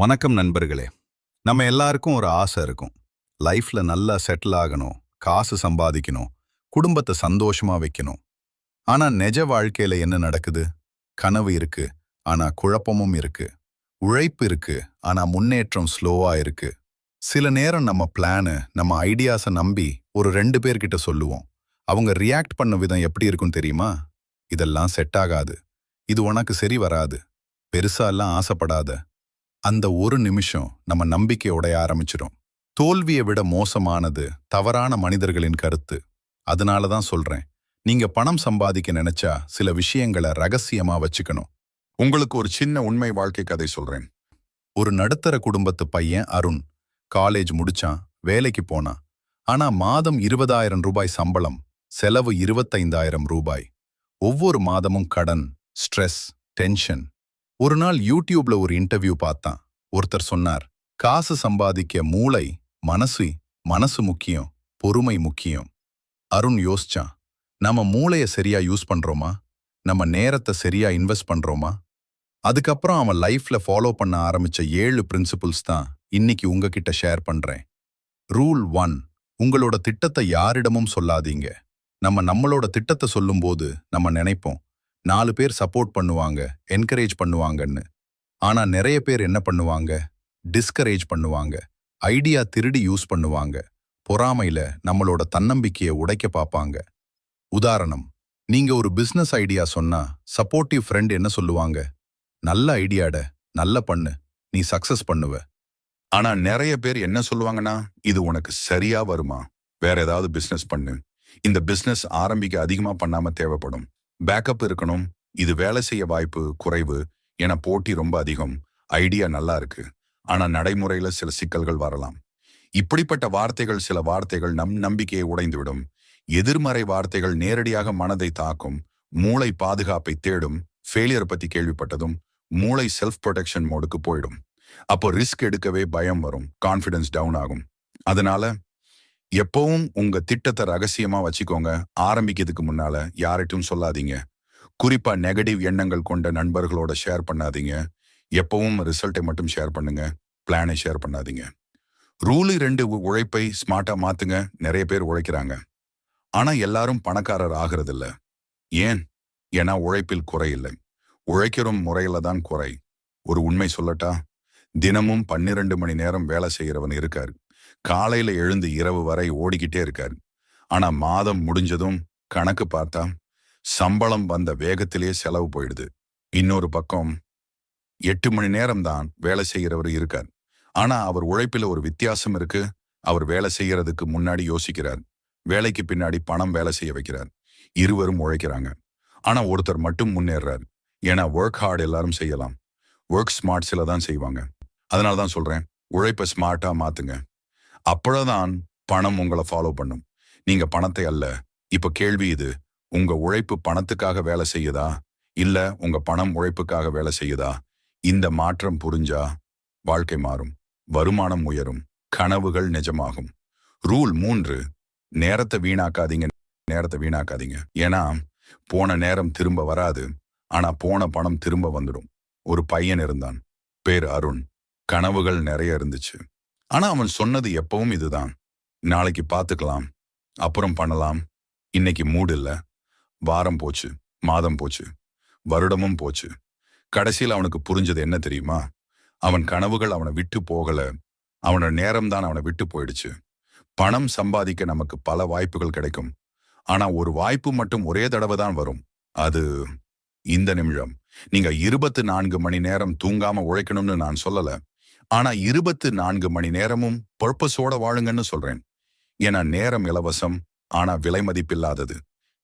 வணக்கம் நண்பர்களே. நம்ம எல்லாருக்கும் ஒரு ஆசை இருக்கும். லைஃப்ல நல்லா செட்டில் ஆகணும் காசு சம்பாதிக்கணும் குடும்பத்தை சந்தோஷமா வைக்கணும். ஆனா நெஜ வாழ்க்கையில என்ன நடக்குது? கனவு இருக்கு ஆனா குழப்பமும் இருக்கு. உழைப்பு இருக்கு ஆனா முன்னேற்றம் ஸ்லோவா இருக்கு. சில நேரம் நம்ம பிளானு நம்ம ஐடியாஸை நம்பி ஒரு ரெண்டு பேர்கிட்ட சொல்லுவோம். அவங்க ரியாக்ட் பண்ண விதம் எப்படி இருக்கும் தெரியுமா? இதெல்லாம் செட் ஆகாது. இது உனக்கு சரி வராது. பெருசா எல்லாம் ஆசைப்படாத. அந்த ஒரு நிமிஷம் நம்ம நம்பிக்கை உடைய ஆரம்பிச்சிடும் தோல்வியை விட மோசமானது தவறான மனிதர்களின் கருத்து. அதனால தான் சொல்றேன். நீங்க பணம் சம்பாதிக்க நினைச்சா சில விஷயங்களை ரகசியமா வச்சுக்கணும். உங்களுக்கு ஒரு சின்ன உண்மை வாழ்க்கை கதை சொல்றேன். ஒரு நடுத்தர குடும்பத்து பையன் அருண் காலேஜ் முடிச்சான் வேலைக்கு போனான். ஆனா மாதம் இருபதாயிரம் ரூபாய் சம்பளம் செலவு இருபத்தைந்தாயிரம் ரூபாய். ஒவ்வொரு மாதமும் கடன் ஸ்ட்ரெஸ் டென்ஷன் ஒரு நாள் யூடியூப்ல ஒரு இன்டர்வியூ பார்த்தான். ஒருத்தர் சொன்னார் காசு சம்பாதிக்க மூளை மனசு மனசு முக்கியம் பொறுமை முக்கியம். அருண் யோசிச்சான் நம்ம மூளைய சரியா யூஸ் பண்றோமா? நம்ம நேரத்தை சரியா இன்வெஸ்ட் பண்றோமா? அதுக்கப்புறம் அவன் லைஃப்ல ஃபாலோ பண்ண ஆரம்பிச்ச ஏழு பிரின்சிபிள்ஸ் தான் இன்னைக்கு உங்ககிட்ட ஷேர் பண்றேன். ரூல் ஒன் உங்களோட திட்டத்தை யாரிடமும் சொல்லாதீங்க. நம்ம நம்மளோட திட்டத்தை சொல்லும்போது நம்ம நினைப்போம் நாலு பேர் சப்போர்ட் பண்ணுவாங்க என்கரேஜ் பண்ணுவாங்கன்னு. ஆனா நிறைய பேர் என்ன பண்ணுவாங்க? டிஸ்கரேஜ் பண்ணுவாங்க. ஐடியா திருடி யூஸ் பண்ணுவாங்க. பொறாமையில நம்மளோட தன்னம்பிக்கையை உடைக்க பார்ப்பாங்க. உதாரணம் நீங்க ஒரு பிசினஸ் ஐடியா சொன்னா சப்போர்ட்டிவ் ஃப்ரெண்ட் என்ன சொல்லுவாங்க? நல்ல ஐடியாட நல்ல பண்ணு. நீ சக்சஸ் பண்ணுவ. ஆனா நிறைய பேர் என்ன சொல்லுவாங்கன்னா இது உனக்கு சரியா வருமா? வேற ஏதாவது பிசினஸ் பண்ணு. இந்த பிசினஸ் ஆரம்பிக்க அதிகமா பண்ணாம தேவைப்படும். பேக்கப் இருக்கணும். இது வேலை செய்ய வாய்ப்பு குறைவு. என போட்டி ரொம்ப அதிகம். ஐடியா நல்லா இருக்கு. ஆனா நடைமுறையில சில சிக்கல்கள் வரலாம். இப்படிப்பட்ட வார்த்தைகள் சில வார்த்தைகள் நம் நம்பிக்கையை உடைந்துவிடும். எதிர்மறை வார்த்தைகள் நேரடியாக மனதை தாக்கும். மூளை பாதுகாப்பை தேடும். ஃபெயிலியர் பத்தி கேள்விப்பட்டதும் மூளை செல்ஃப் ப்ரொடெக்ஷன் மோடுக்கு போயிடும். அப்போ ரிஸ்க் எடுக்கவே பயம் வரும். கான்ஃபிடன்ஸ் டவுன் ஆகும். அதனால எப்பவும் உங்க திட்டத்தை ரகசியமா வச்சுக்கோங்க. ஆரம்பிக்கிறதுக்கு முன்னால யார்கிட்டும் சொல்லாதீங்க. குறிப்பா நெகட்டிவ் எண்ணங்கள் கொண்ட நண்பர்களோட ஷேர் பண்ணாதீங்க. எப்பவும் ரிசல்ட்டை மட்டும் ஷேர் பண்ணுங்க. பிளானை ஷேர் பண்ணாதீங்க. ரூலு ரெண்டு உழைப்பை ஸ்மார்ட்டா மாத்துங்க. நிறைய பேர் உழைக்கிறாங்க. ஆனா எல்லாரும் பணக்காரர் ஆகிறதில்ல. ஏன்? ஏன்னா உழைப்பில் குறை இல்லை. முறையில தான் குறை. ஒரு உண்மை சொல்லட்டா? தினமும் பன்னிரண்டு மணி நேரம் வேலை செய்கிறவன் இருக்காரு. காலையில எழுந்து இரவு வரை ஓடிக்கிட்டே இருக்காரு. ஆனா மாதம் முடிஞ்சதும் கணக்கு பார்த்தா சம்பளம் வந்த வேகத்திலேயே செலவு போயிடுது. இன்னொரு பக்கம் எட்டு மணி நேரம் தான் வேலை செய்கிறவர் இருக்கார். ஆனா அவர் உழைப்பில் ஒரு வித்தியாசம் இருக்கு. அவர் வேலை செய்யறதுக்கு முன்னாடி யோசிக்கிறார். வேலைக்கு பின்னாடி பணம் வேலை செய்ய வைக்கிறார். இருவரும் உழைக்கிறாங்க. ஆனா ஒருத்தர் மட்டும் முன்னேறார். ஏன்னா ஒர்க் ஹார்ட் எல்லாரும் செய்யலாம். ஒர்க் ஸ்மார்ட் சில தான் செய்வாங்க. அதனால தான் சொல்றேன். உழைப்பை ஸ்மார்ட்டா மாத்துங்க. அப்பதான் பணம் உங்களை ஃபாலோ பண்ணும். நீங்க பணத்தை அல்ல. இப்ப கேள்வி இது. உங்க உழைப்பு பணத்துக்காக வேலை செய்யுதா? இல்ல உங்க பணம் உழைப்புக்காக வேலை செய்யுதா? இந்த மாற்றம் புரிஞ்சா வாழ்க்கை மாறும். வருமானம் உயரும். கனவுகள் நிஜமாகும். ரூல் மூன்று. நேரத்தை வீணாக்காதீங்க. நேரத்தை வீணாக்காதீங்க. ஏன்னா போன நேரம் திரும்ப வராது. ஆனா போன பணம் திரும்ப வந்துடும். ஒரு பையன் இருந்தான். பேர் அருண். கனவுகள் நிறைய இருந்துச்சு. ஆனா அவன் சொன்னது எப்பவும் இதுதான். நாளைக்கு பார்த்துக்கலாம் அப்புறம் பண்ணலாம். இன்னைக்கு மூடு இல்ல. வாரம் போச்சு மாதம் போச்சு வருடமும் போச்சு. கடைசியில் அவனுக்கு புரிஞ்சது என்ன தெரியுமா? அவன் கனவுகள் அவனை விட்டு போகல. அவனோட நேரம் தான் அவனை விட்டு போயிடுச்சு. பணம் சம்பாதிக்க நமக்கு பல வாய்ப்புகள் கிடைக்கும். ஆனா ஒரு வாய்ப்பு மட்டும் ஒரே தடவை தான் வரும். அது இந்த நிமிஷம் நீங்க இருபத்து நான்கு மணி நேரம் தூங்காம உழைக்கணும்னு நான் சொல்லல. ஆனா இருபத்து நான்கு மணி நேரமும் பொழப்பசோட வாழுங்கன்னு சொல்றேன். ஏன்னா நேரம் இலவசம் ஆனா விலை மதிப்பில்லாதது.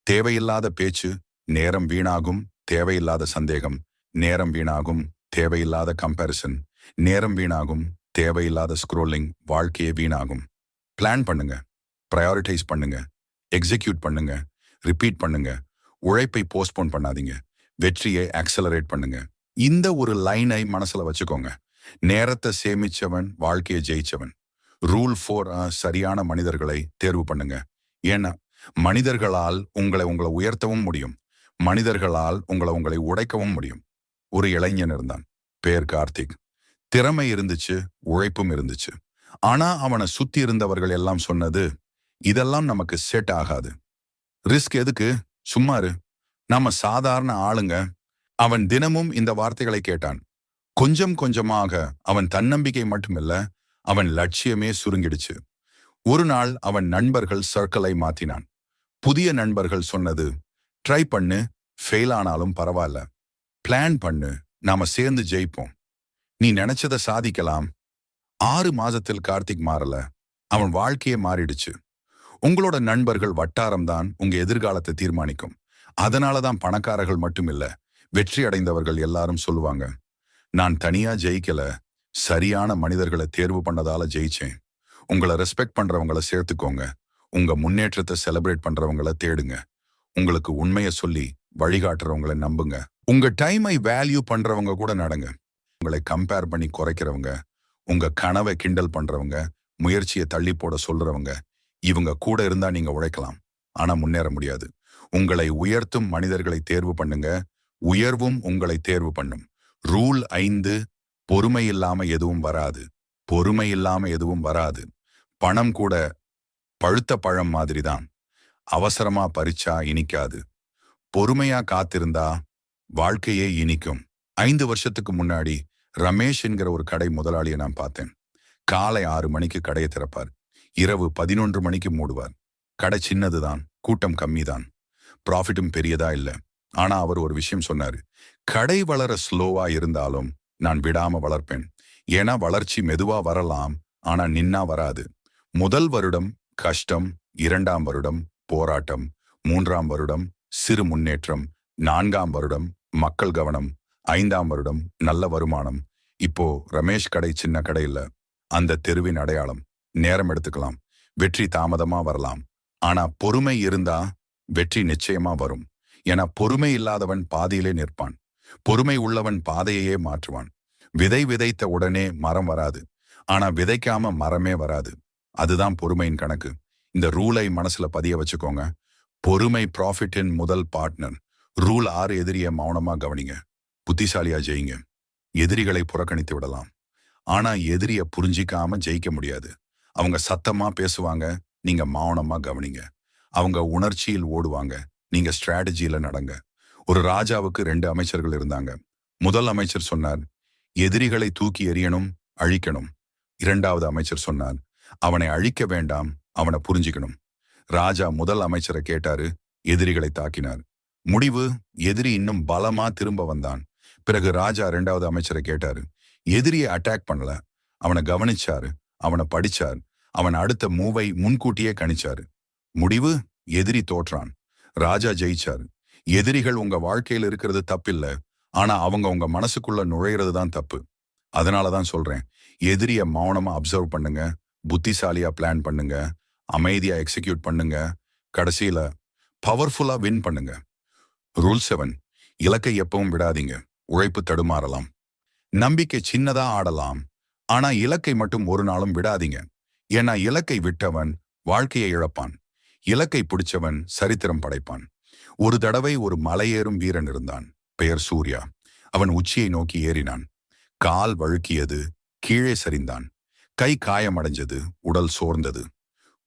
தேவையில்லாத பேச்சு நேரம் வீணாகும் தேவையில்லாத சந்தேகம். நேரம் வீணாகும் தேவையில்லாத கம்பேரிசன் நேரம் வீணாகும் தேவையில்லாத ஸ்க்ரோலிங் வாழ்க்கையே வீணாகும். பிளான் பண்ணுங்க ப்ரையாரிட்டைஸ் பண்ணுங்க எக்ஸிக்யூட் பண்ணுங்க ரிப்பீட் பண்ணுங்க உழைப்பை போஸ்ட்போன் பண்ணாதீங்க வெற்றியை ஆக்சலரேட் பண்ணுங்க. இந்த ஒரு லைனை மனசுல வச்சுக்கோங்க. நேரத்தை சேமிச்சவன் வாழ்க்கையை ஜெயிச்சவன். ரூல் ஃபோர் சரியான மனிதர்களை தேர்வு பண்ணுங்க. ஏன்னா மனிதர்களால் உங்களை உங்களை உயர்த்தவும் முடியும். மனிதர்களால் உங்களை உங்களை உடைக்கவும் முடியும். ஒரு இளைஞன் இருந்தான் பேர் கார்த்திக். திறமை இருந்துச்சு உழைப்பும் இருந்துச்சு. ஆனா அவனை சுத்தி இருந்தவர்கள் எல்லாம் சொன்னது இதெல்லாம் நமக்கு செட் ஆகாது. ரிஸ்க் எதுக்கு? சும்மாரு நாம சாதாரண ஆளுங்க. அவன் தினமும் இந்த வார்த்தைகளை கேட்டான். கொஞ்சம் கொஞ்சமாக அவன் தன்னம்பிக்கை மட்டுமில்ல அவன் லட்சியமே சுருங்கிடுச்சு. ஒரு நாள் அவன் நண்பர்கள் சர்க்கிளை மாத்தினான். புதிய நண்பர்கள் சொன்னது ட்ரை பண்ணு ஃபெயில் ஆனாலும் பரவாயில்ல. பிளான் பண்ணு நாம சேர்ந்து ஜெயிப்போம். நீ நினைச்சதை சாதிக்கலாம். ஆறு மாதத்தில் கார்த்திக் மாறல. அவன் வாழ்க்கையே மாறிடுச்சு. உங்களோட நண்பர்கள் வட்டாரம் தான் உங்க எதிர்காலத்தை தீர்மானிக்கும். அதனால தான் பணக்காரர்கள் மட்டும் இல்ல வெற்றி அடைந்தவர்கள் எல்லாரும் சொல்லுவாங்க நான் தனியா ஜெயிக்கல சரியான மனிதர்களை தேர்வு பண்ணதால ஜெயிச்சேன். உங்களை ரெஸ்பெக்ட் பண்றவங்கள சேர்த்துக்கோங்க. உங்க முன்னேற்றத்தை செலிப்ரேட் பண்றவங்கள தேடுங்க. உங்களுக்கு உண்மையை சொல்லி வழிகாட்டுறவங்கள நம்புங்க. உங்க டைமை வேல்யூ பண்றவங்க கூட நடங்க. உங்களை கம்பேர் பண்ணி குறைக்கிறவங்க உங்க கனவை கிண்டல் பண்றவங்க முயற்சியை தள்ளி போட சொல்றவங்க இவங்க கூட இருந்தா நீங்க உழைக்கலாம். ஆனா முன்னேற முடியாது. உங்களை உயர்த்தும் மனிதர்களை தேர்வு பண்ணுங்க. உயர்வும் உங்களை தேர்வு பண்ணும். ரூல் ஐந்து பொறுமை இல்லாம எதுவும் வராது. பொறுமை இல்லாம எதுவும் வராது. பணம் கூட பழுத்த பழம் மாதிரிதான். அவசரமா பறிச்சா இனிக்காது. பொறுமையா காத்திருந்தா வாழ்க்கையே இனிக்கும். ஐந்து வருஷத்துக்கு முன்னாடி ரமேஷ் என்கிற ஒரு கடை முதலாளியை நான் பார்த்தேன். காலை ஆறு மணிக்கு கடையை திறப்பார். இரவு பதினொன்று மணிக்கு மூடுவார். கடை சின்னதுதான் கூட்டம் கம்மிதான். ப்ராஃபிட்டும் பெரியதா இல்ல. ஆனா அவர் ஒரு விஷயம் சொன்னாரு. கடை வளர ஸ்லோவா இருந்தாலும் நான் விடாம வளர்ப்பேன். ஏன்னா வளர்ச்சி மெதுவா வரலாம் ஆனா நின்னா வராது. முதல் வருடம் கஷ்டம் இரண்டாம் வருடம் போராட்டம் மூன்றாம் வருடம் சிறு முன்னேற்றம் நான்காம் வருடம் மக்கள் கவனம் ஐந்தாம் வருடம் நல்ல வருமானம். இப்போ ரமேஷ் கடை சின்ன கடை இல்ல அந்த தெருவின் அடையாளம். நேரம் எடுத்துக்கலாம். வெற்றி தாமதமா வரலாம். ஆனா பொறுமை இருந்தா வெற்றி நிச்சயமா வரும். என பொறுமை இல்லாதவன் பாதியிலே நிற்பான். பொறுமை உள்ளவன் பாதையையே மாற்றுவான். விதை விதைத்த உடனே மரம் வராது. ஆனா விதைக்காம மரமே வராது. அதுதான் பொறுமையின் கணக்கு. இந்த ரூலை மனசுல பதிய வச்சுக்கோங்க. பொறுமை ப்ராஃபிட்டின் முதல் பார்ட்னர். ரூல் ஆறு எதிரிய மௌனமா கவனிங்க. புத்திசாலியா ஜெயிங்க. எதிரிகளை புறக்கணித்து விடலாம். ஆனா எதிரிய புரிஞ்சிக்காம ஜெயிக்க முடியாது. அவங்க சத்தமா பேசுவாங்க. நீங்க மௌனமா கவனிங்க. அவங்க உணர்ச்சியில் ஓடுவாங்க. நீங்க ஸ்ட்ராட்டஜியில நடங்க. ஒரு ராஜாவுக்கு ரெண்டு அமைச்சர்கள் இருந்தாங்க. முதல் அமைச்சர் சொன்னார் எதிரிகளை தூக்கி எறியணும் அழிக்கணும். இரண்டாவது அமைச்சர் சொன்னார் அவனை அழிக்க வேண்டாம் அவனை புரிஞ்சுக்கணும். ராஜா முதல் அமைச்சரை கேட்டாரு எதிரிகளை தாக்கினார். முடிவு எதிரி இன்னும் பலமா திரும்ப வந்தான். பிறகு ராஜா இரண்டாவது அமைச்சரை கேட்டாரு எதிரியை அட்டாக் பண்ணல. அவனை கவனிச்சாரு அவனை படிச்சார் அவன் அடுத்த மூவை முன்கூட்டியே கணிச்சாரு. முடிவு எதிரி தோற்றான். ராஜா ஜெயிச்சாரு. எதிரிகள் உங்க வாழ்க்கையில் இருக்கிறது தப்பில்ல. ஆனா அவங்க உங்க மனசுக்குள்ள நுழையிறது தான் தப்பு. அதனால தான் சொல்றேன். எதிரிய மௌனமா அப்சர்வ் பண்ணுங்க. புத்திசாலியா பிளான் பண்ணுங்க. அமைதியா எக்ஸிக்யூட் பண்ணுங்க. கடைசியில பவர்ஃபுல்லா வின் பண்ணுங்க. ரூல் செவன் இலக்கை எப்பவும் விடாதீங்க. உழைப்பு தடுமாறலாம். நம்பிக்கை சின்னதா ஆடலாம். ஆனா இலக்கை மட்டும் ஒரு நாளும் விடாதீங்க. ஏன்னா இலக்கை விட்டவன் வாழ்க்கையை இழப்பான். இலக்கை பிடிச்சவன் சரித்திரம் படைப்பான். ஒரு தடவை ஒரு மலையேறும் வீரன் இருந்தான். பெயர் சூர்யா. அவன் உச்சியை நோக்கி ஏறினான். கால் வழுக்கியது கீழே சரிந்தான். கை காயமடைஞ்சது உடல் சோர்ந்தது.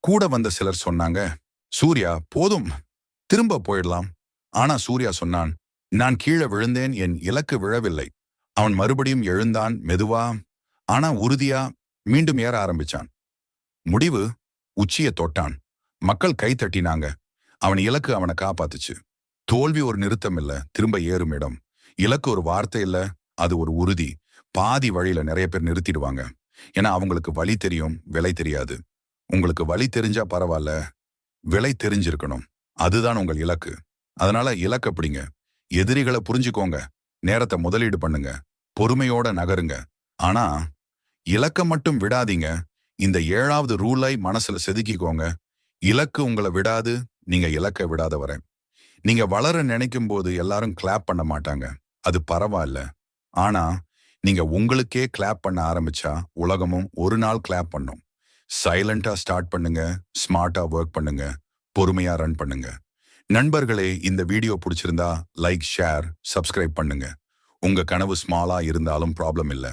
கூட வந்த சிலர் சொன்னாங்க சூர்யா போதும் திரும்ப போயிடலாம். ஆனா சூர்யா சொன்னான் நான் கீழே விழுந்தேன் என் இலக்கு விழவில்லை. அவன் மறுபடியும் எழுந்தான் மெதுவா ஆனா உறுதியா மீண்டும் ஏற ஆரம்பிச்சான். முடிவு உச்சியை தொட்டான். மக்கள் கை தட்டினாங்க. அவன் இலக்கு அவனை காப்பாத்துச்சு. தோல்வி ஒரு நிறுத்தம் இல்ல. திரும்ப ஏறும் இடம். இலக்கு ஒரு வார்த்தை இல்ல. அது ஒரு உறுதி. பாதி வழியில நிறைய பேர் நிறுத்திடுவாங்க. ஏன்னா அவங்களுக்கு வழி தெரியும் விலை தெரியாது. உங்களுக்கு வழி தெரிஞ்சா பரவாயில்ல விலை தெரிஞ்சிருக்கணும். அதுதான் உங்கள் இலக்கு. அதனால இலக்க பிடிங்க எதிரிகளை புரிஞ்சுக்கோங்க. நேரத்தை முதலீடு பண்ணுங்க. பொறுமையோட நகருங்க. ஆனா இலக்க மட்டும் விடாதீங்க. இந்த ஏழாவது ரூலை மனசுல செதுக்கிக்கோங்க. இலக்கு உங்களை விடாது. நீங்க இலக்கை விடாத வர நீங்க வளர நினைக்கும் போது எல்லாரும் கிளாப் பண்ண மாட்டாங்க. அது பரவாயில்ல. ஆனா நீங்க உங்களுக்கே கிளாப் பண்ண ஆரம்பிச்சா உலகமும் ஒரு நாள் கிளாப் பண்ணும். சைலண்டா ஸ்டார்ட் பண்ணுங்க ஸ்மார்ட்டா ஒர்க் பண்ணுங்க பொறுமையா ரன் பண்ணுங்க. நண்பர்களே இந்த வீடியோ பிடிச்சிருந்தா லைக் ஷேர் சப்ஸ்கிரைப் பண்ணுங்க. உங்க கனவு ஸ்மாலா இருந்தாலும் ப்ராப்ளம் இல்ல.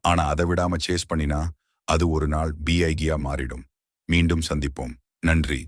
ஆனா அதை விடாம சேஸ் பண்ணினா அது ஒரு நாள் பிஐகியா மாறிடும். மீண்டும் சந்திப்போம். நன்றி.